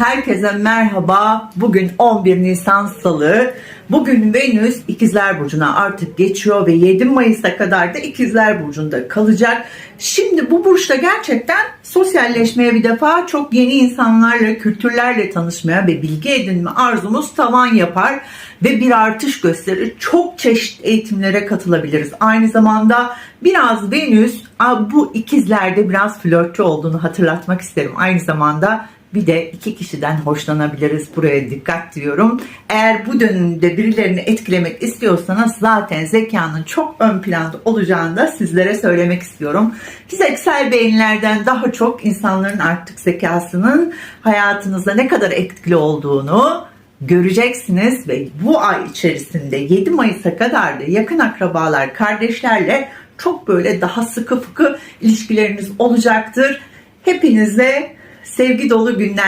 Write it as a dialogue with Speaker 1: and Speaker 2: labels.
Speaker 1: Herkese merhaba. Bugün 11 Nisan Salı. Bugün Venüs İkizler Burcu'na artık geçiyor ve 7 Mayıs'a kadar da İkizler Burcu'nda kalacak. Şimdi bu burçta gerçekten sosyalleşmeye bir defa çok yeni insanlarla, kültürlerle tanışmaya ve bilgi edinme arzumuz tavan yapar ve bir artış gösterir. Çok çeşitli eğitimlere katılabiliriz. Aynı zamanda biraz Venüs bu ikizlerde biraz flörtçü olduğunu hatırlatmak isterim. Aynı zamanda bir de iki kişiden hoşlanabiliriz. Buraya dikkat diyorum. Eğer bu dönemde birilerini etkilemek istiyorsanız zaten zekanın çok ön planda olacağını da sizlere söylemek istiyorum. Fiziksel beyinlerden daha çok insanların artık zekasının hayatınızda ne kadar etkili olduğunu göreceksiniz ve bu ay içerisinde 7 Mayıs'a kadar da yakın akrabalar, kardeşlerle çok böyle daha sıkı fıkı ilişkileriniz olacaktır. Hepinize sevgi dolu günler